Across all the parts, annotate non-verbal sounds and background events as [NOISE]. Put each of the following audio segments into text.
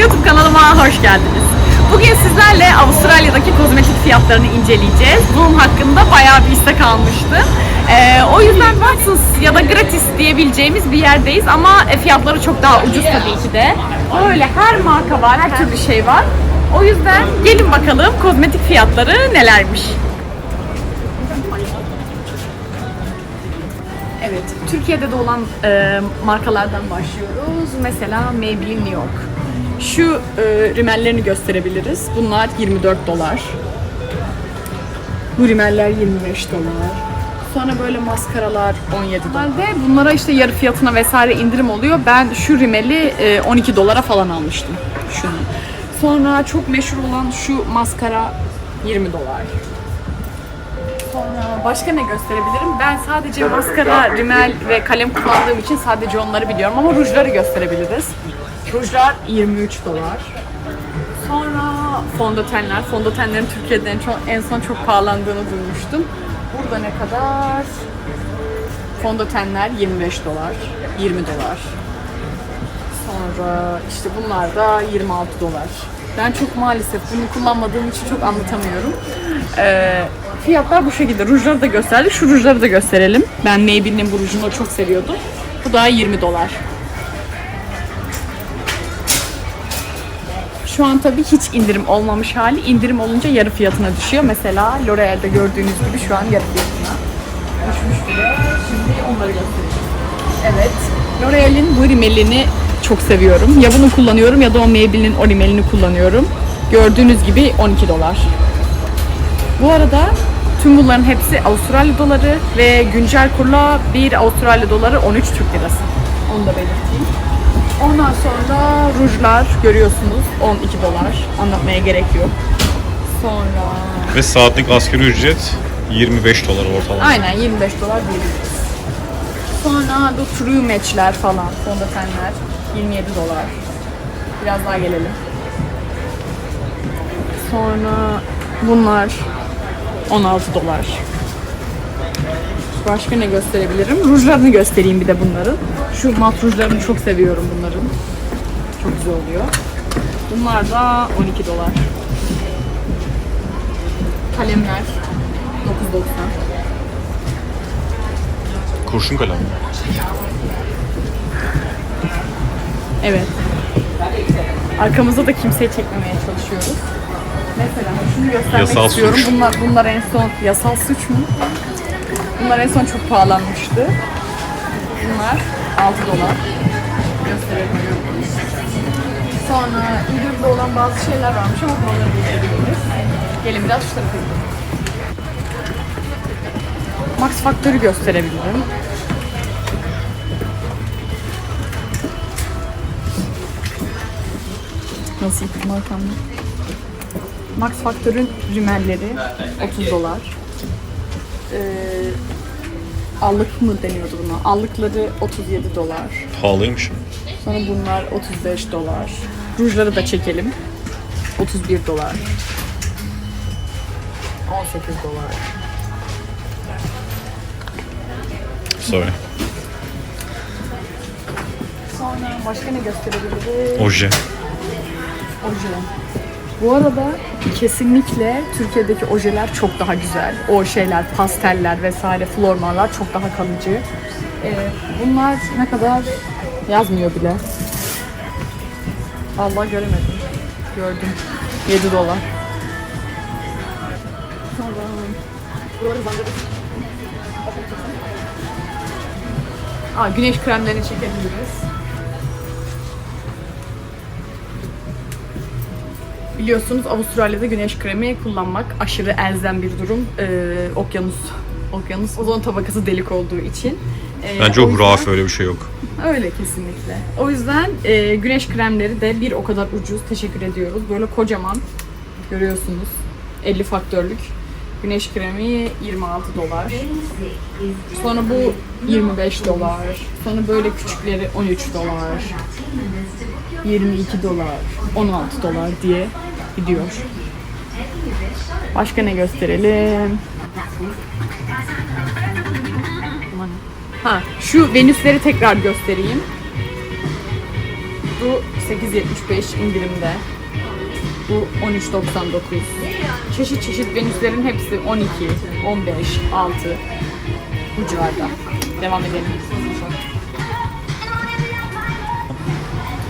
YouTube kanalıma hoş geldiniz. Bugün sizlerle Avustralya'daki kozmetik fiyatlarını inceleyeceğiz. Bunun hakkında bayağı bir istek almıştım. Ee, o yüzden Watsons ya da gratis diyebileceğimiz bir yerdeyiz ama e, fiyatları çok daha ucuz tabii ki de. Böyle her marka var, her türlü şey var. O yüzden gelin bakalım kozmetik fiyatları nelermiş. Evet, Türkiye'de de olan e, markalardan başlıyoruz. Mesela Maybelline New York. Şu e, rimellerini gösterebiliriz. Bunlar 24 dolar. Bu rimeller 25 dolar. Sonra böyle maskaralar 17 dolar. Ve bunlara işte yarı fiyatına vesaire indirim oluyor. Ben şu rimeli e, 12 dolara falan almıştım. Şunu. Sonra çok meşhur olan şu maskara 20 dolar. Sonra başka ne gösterebilirim? Ben sadece maskara, rimel ve kalem kullandığım için sadece onları biliyorum ama rujları gösterebiliriz. Rujlar 23 dolar. Sonra fondötenler. Fondötenlerin Türkiye'de en, çok, en son çok pahalandığını duymuştum. Burada ne kadar? Fondötenler 25 dolar, 20 dolar. Sonra işte bunlar da 26 dolar. Ben çok maalesef bunu kullanmadığım için çok anlatamıyorum. Ee, fiyatlar bu şekilde. Rujları da gösterdik. Şu rujları da gösterelim. Ben Maybelline'in bu rujunu çok seviyordum. Bu da 20 dolar. Şu an tabii hiç indirim olmamış hali. İndirim olunca yarı fiyatına düşüyor. Mesela L'Oreal'de gördüğünüz gibi şu an yarı fiyatına düşmüş bile. Şimdi onları göstereceğim. Evet. L'Oreal'in bu rimelini çok seviyorum. Ya bunu kullanıyorum ya da o Maybelline'in o rimelini kullanıyorum. Gördüğünüz gibi 12 dolar. Bu arada tüm bunların hepsi Avustralya doları ve güncel kurla bir Avustralya doları 13 Türk lirası. Onu da belirteyim. Ondan sonra rujlar görüyorsunuz 12 dolar. Anlatmaya gerek yok. Sonra Ve saatlik asgari ücret 25 dolar ortalama. Aynen 25 dolar diyebiliriz. Sonra bu True Match'ler falan, fondötenler 27 dolar. Biraz daha gelelim. Sonra bunlar 16 dolar. Başka ne gösterebilirim? Rujlarını göstereyim bir de bunların. Şu mat rujlarını çok seviyorum bunların. Çok güzel oluyor. Bunlar da 12 dolar. Kalemler 9.90. Kurşun kalem. Evet. Arkamızda da kimseyi çekmemeye çalışıyoruz. Mesela şunu göstermek Yasal istiyorum. suç. Bunlar, bunlar en son yasal suç mu? Bunlar en son çok pahalanmıştı. Bunlar 6 dolar. Gösterebiliyorum. Sonra indirimde olan bazı şeyler varmış ama bunları gösterebiliriz. Gelin biraz şu tarafa. Max Factor'ı gösterebilirim. Nasıl markamda? Max Factor'ın rimelleri 30 dolar. Ee, allık mı deniyordu buna? Allıkları 37 dolar. Pahalıymış. Sonra bunlar 35 dolar. Rujları da çekelim. 31 dolar. 18 dolar. Sorry. Sonra başka ne gösterebiliriz? Oje. Oje. Bu arada kesinlikle Türkiye'deki ojeler çok daha güzel. O şeyler, pasteller vesaire, flormarlar çok daha kalıcı. Ee, bunlar ne kadar yazmıyor bile. Allah göremedim. Gördüm. 7 dolar. Aa, güneş kremlerini çekebiliriz. Biliyorsunuz Avustralya'da güneş kremi kullanmak aşırı elzem bir durum. Ee, okyanus okyanus ozon tabakası delik olduğu için. Ee, Bence o o öyle bir şey yok. [LAUGHS] Öyle kesinlikle. O yüzden e, güneş kremleri de bir o kadar ucuz. Teşekkür ediyoruz. Böyle kocaman görüyorsunuz. 50 faktörlük. Güneş kremi 26 dolar. Sonra bu 25 dolar. Sonra böyle küçükleri 13 dolar. 22 dolar. 16 dolar diye gidiyor. Başka ne gösterelim? Ha, şu Venüsleri tekrar göstereyim. Bu 8.75 indirimde. Bu 13.99. Çeşit çeşit venüslerin hepsi 12, 15, 6 bu civarda. Devam edelim.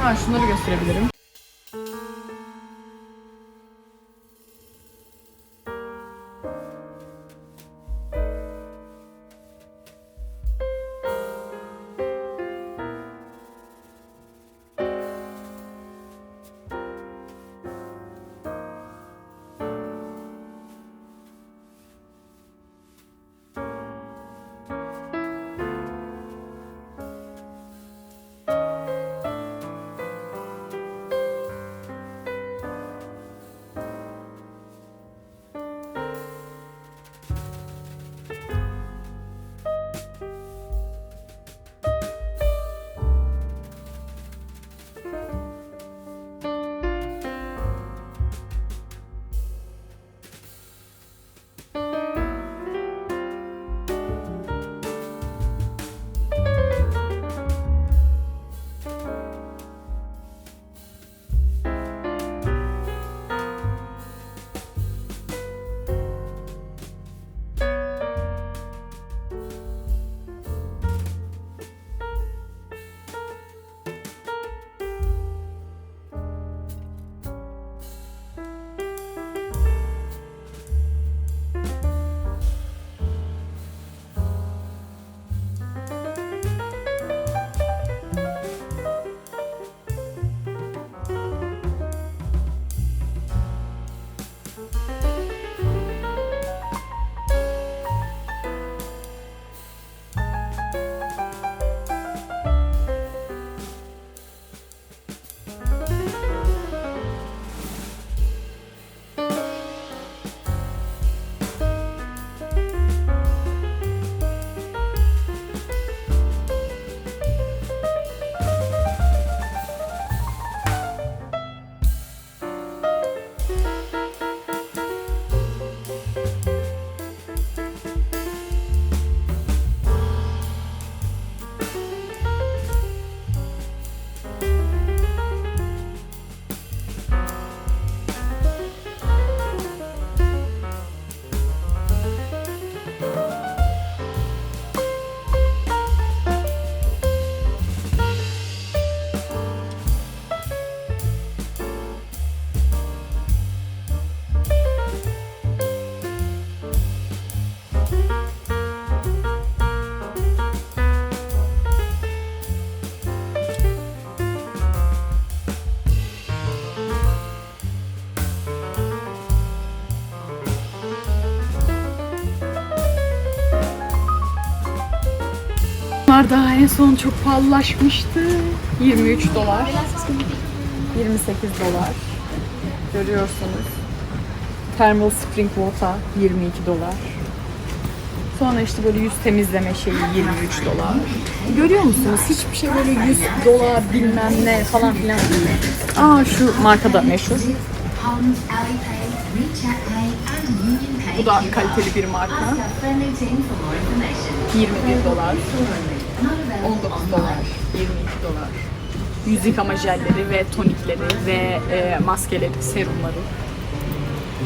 Ha şunları gösterebilirim. En son çok pahalılaşmıştı. 23 dolar. 28 dolar. Görüyorsunuz. Thermal Spring Water 22 dolar. Sonra işte böyle yüz temizleme şeyi 23 dolar. Görüyor musunuz? Hiçbir şey böyle 100 dolar bilmem ne falan filan değil. Aa şu marka da meşhur. Bu da kaliteli bir marka. Contact our friendly team for more information. 21 dolar. Not available 19 dolar, 22 dolar. Yüz yıkama jelleri ve tonikleri ve e, maskeleri, serumları.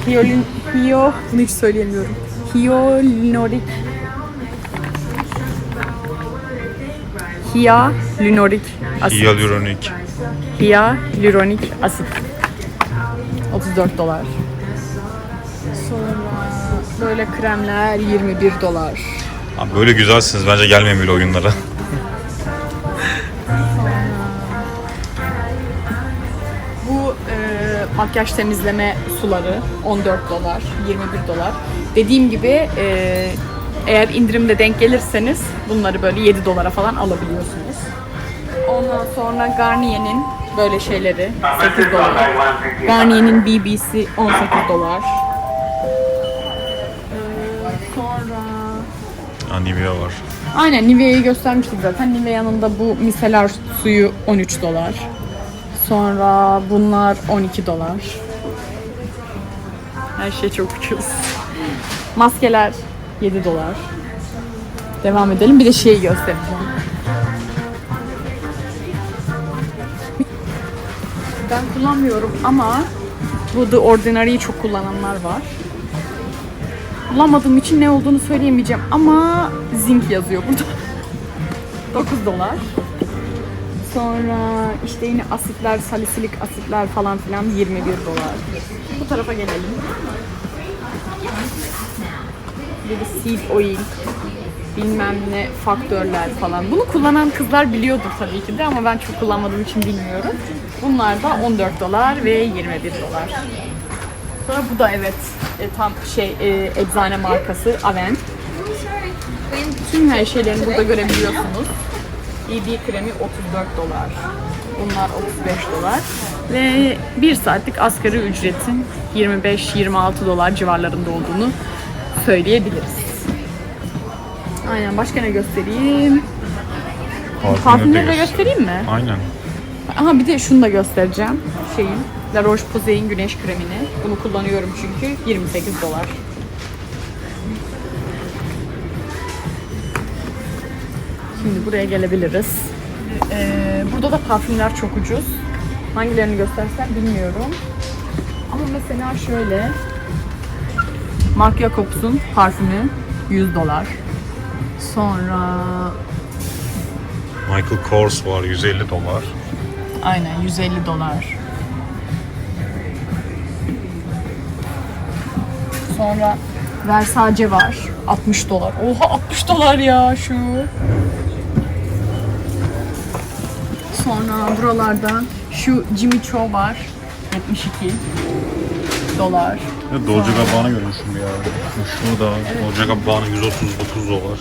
Hiyolin, hiyo, bunu hiç söyleyemiyorum. Hyaluronik Hyaluronik asit. Hyaluronik. Hyaluronik asit. 34 dolar. Sonra böyle kremler 21 dolar. Abi böyle güzelsiniz bence gelmeyin böyle oyunlara. Bu e, makyaj temizleme suları 14 dolar, 21 dolar. Dediğim gibi e, eğer indirimde denk gelirseniz bunları böyle 7 dolara falan alabiliyorsunuz. Ondan sonra Garnier'in böyle şeyleri 8 dolar. Garnier'in BB'si 18 dolar. Ha, Nivea var. Aynen Nivea'yı göstermiştik zaten. Nivea'nın da bu miseler suyu 13 dolar. Sonra bunlar 12 dolar. Her şey çok ucuz. Maskeler 7 dolar. Devam edelim. Bir de şeyi göstereceğim. ben kullanmıyorum ama bu The Ordinary'yi çok kullananlar var. Kullanmadığım için ne olduğunu söyleyemeyeceğim ama zinc yazıyor burada. [LAUGHS] 9 dolar. Sonra işte yine asitler, salisilik asitler falan filan 21 dolar. Bu tarafa gelelim. Böyle seed oil, bilmem ne faktörler falan. Bunu kullanan kızlar biliyordur tabii ki de ama ben çok kullanmadığım için bilmiyorum. Bunlar da 14 dolar ve 21 dolar. Sonra bu da evet e, tam şey e, eczane markası Avent. Tüm her şeylerini burada görebiliyorsunuz. BB kremi 34 dolar. Bunlar 35 dolar. Ve 1 saatlik asgari ücretin 25-26 dolar civarlarında olduğunu söyleyebiliriz. Aynen başka ne göstereyim? Parfümleri de göstereyim mi? Aynen. Aha bir de şunu da göstereceğim. Şeyin La Roche-Posay'in güneş kremini. Bunu kullanıyorum çünkü 28 dolar. Şimdi buraya gelebiliriz. Ee, burada da parfümler çok ucuz. Hangilerini göstersem bilmiyorum. Ama mesela şöyle Marc Jacobs'un parfümü 100 dolar. Sonra Michael Kors var 150 dolar. Aynen 150 dolar. Sonra Versace var 60 dolar. Oha 60 dolar ya şu. Sonra buralarda şu Jimmy Choo var 72 dolar. Ya Dolce Gabbana görmüşüm ya. Şurada Dolce Gabbana 139 dolar.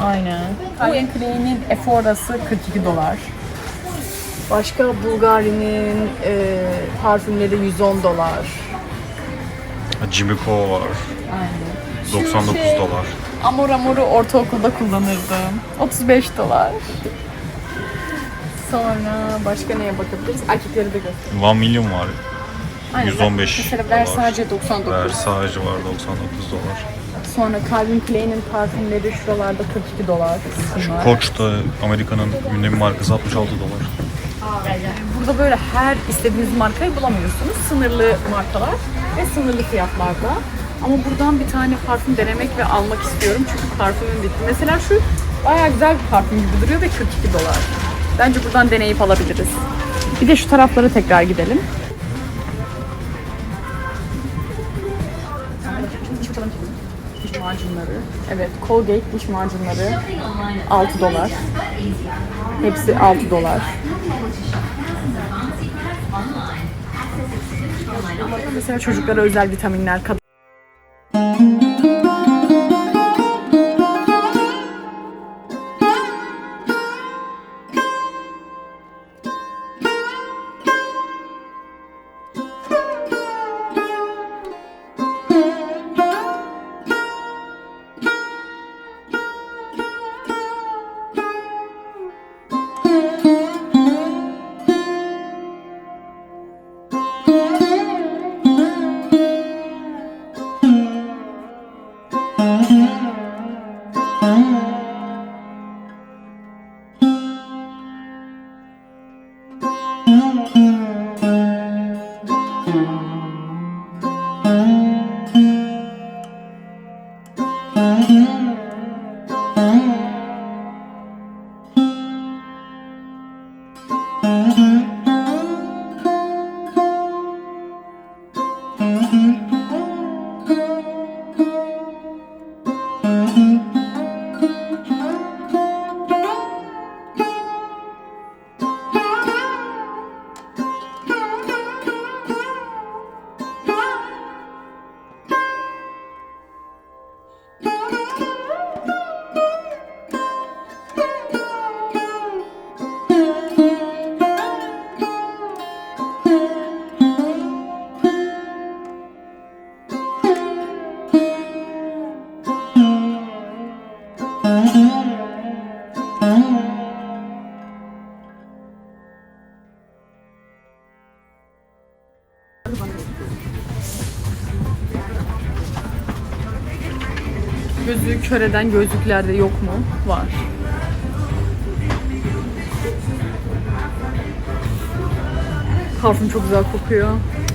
Aynen. Calvin Klein'in Efora'sı 42 dolar. Başka Bulgari'nin e, parfümleri 110 dolar. Jimmy Choo var. Aynen. 99 Şey, dolar. Amor Amor'u ortaokulda kullanırdım. 35 dolar. Sonra başka neye bakabiliriz? Erkekleri de göster. One Million var. Aynen. 115 Mesela dolar. Versace 99. Versace var 99 dolar. Sonra Calvin Klein'in parfümleri şuralarda 42 dolar. Bunlar. Coach da Amerika'nın ünlü bir markası 66 dolar. Burada böyle her istediğiniz markayı bulamıyorsunuz. Sınırlı markalar ve sınırlı fiyatlarda. Ama buradan bir tane parfüm denemek ve almak istiyorum. Çünkü parfümüm bitti. Mesela şu bayağı güzel bir parfüm gibi duruyor ve 42 dolar. Bence buradan deneyip alabiliriz. Bir de şu taraflara tekrar gidelim. Diş macunları. Evet, Colgate diş macunları 6 dolar. Hepsi 6 dolar. Mesela çocuklara özel vitaminler, kad- Gözü kör eden gözlüklerde yok mu? Var. Parfüm çok güzel kokuyor.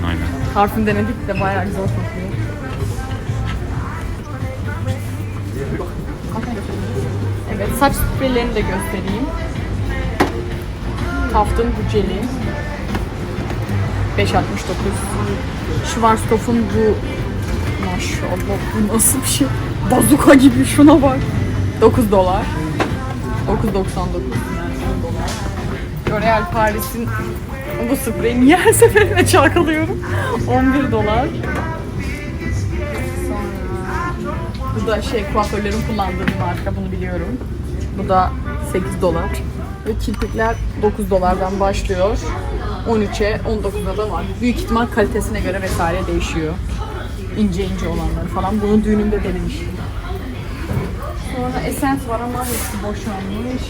Aynen. Parfüm denedik de bayağı güzel kokuyor. Evet, saç spreylerini de göstereyim. Taft'ın bu jeli. 5.69. Schwarzkopf'un bu Maşallah bu nasıl bir şey? Bazuka gibi şuna bak. 9 dolar. 9.99 yani 10 dolar. L'Oreal Paris'in bu spreyi niye her seferinde çalkalıyorum? 11 dolar. Bu da şey kuaförlerin kullandığı bir marka bunu biliyorum. Bu da 8 dolar. Ve kirpikler 9 dolardan başlıyor. 13'e 19'a da var. Büyük ihtimal kalitesine göre vesaire değişiyor. İnce ince olanları falan. Bunu düğünümde denemiştim. Sonra Essence var ama hepsi boşanmış.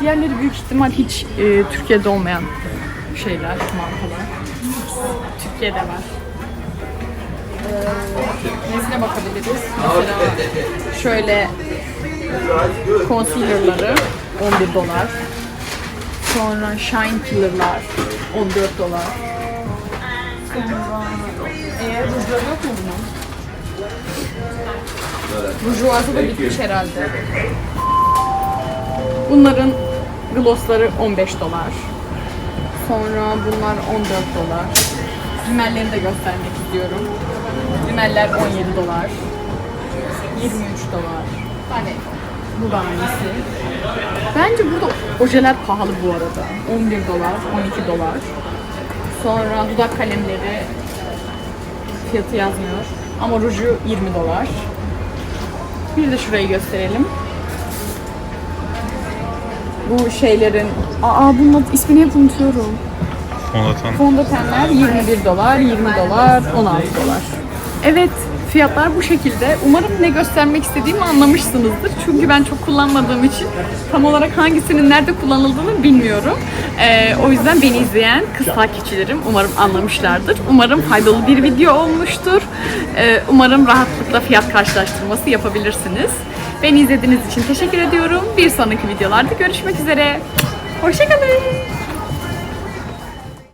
Diğerleri büyük ihtimal hiç e, Türkiye'de olmayan şeyler, markalar. Türkiye'de var. Ee, nesine bakabiliriz? Mesela şöyle concealer'ları 11 dolar. Sonra Shine Killer'lar 14 dolar. Sonra eğer rujları yok mu bunun? Burjuvazı da bitmiş herhalde. Bunların glossları 15 dolar. Sonra bunlar 14 dolar. Rimellerini de göstermek istiyorum. Rimeller 17 dolar. 23 dolar. Hani bu da aynısı. Bence burada ojeler pahalı bu arada. 11 dolar, 12 dolar. Sonra dudak kalemleri fiyatı yazmıyor. Ama ruju 20 dolar. Bir de şurayı gösterelim. Bu şeylerin... Aa bunun ismini hep unutuyorum. Fondöten. Fondötenler 21 dolar, 20 dolar, 16 dolar. Evet, fiyatlar bu şekilde. Umarım ne göstermek istediğimi anlamışsınızdır. Çünkü ben çok kullanmadığım için tam olarak hangisinin nerede kullanıldığını bilmiyorum. Ee, o yüzden beni izleyen kız takipçilerim umarım anlamışlardır. Umarım faydalı bir video olmuştur. Ee, umarım rahatlıkla fiyat karşılaştırması yapabilirsiniz. Beni izlediğiniz için teşekkür ediyorum. Bir sonraki videolarda görüşmek üzere. Hoşçakalın.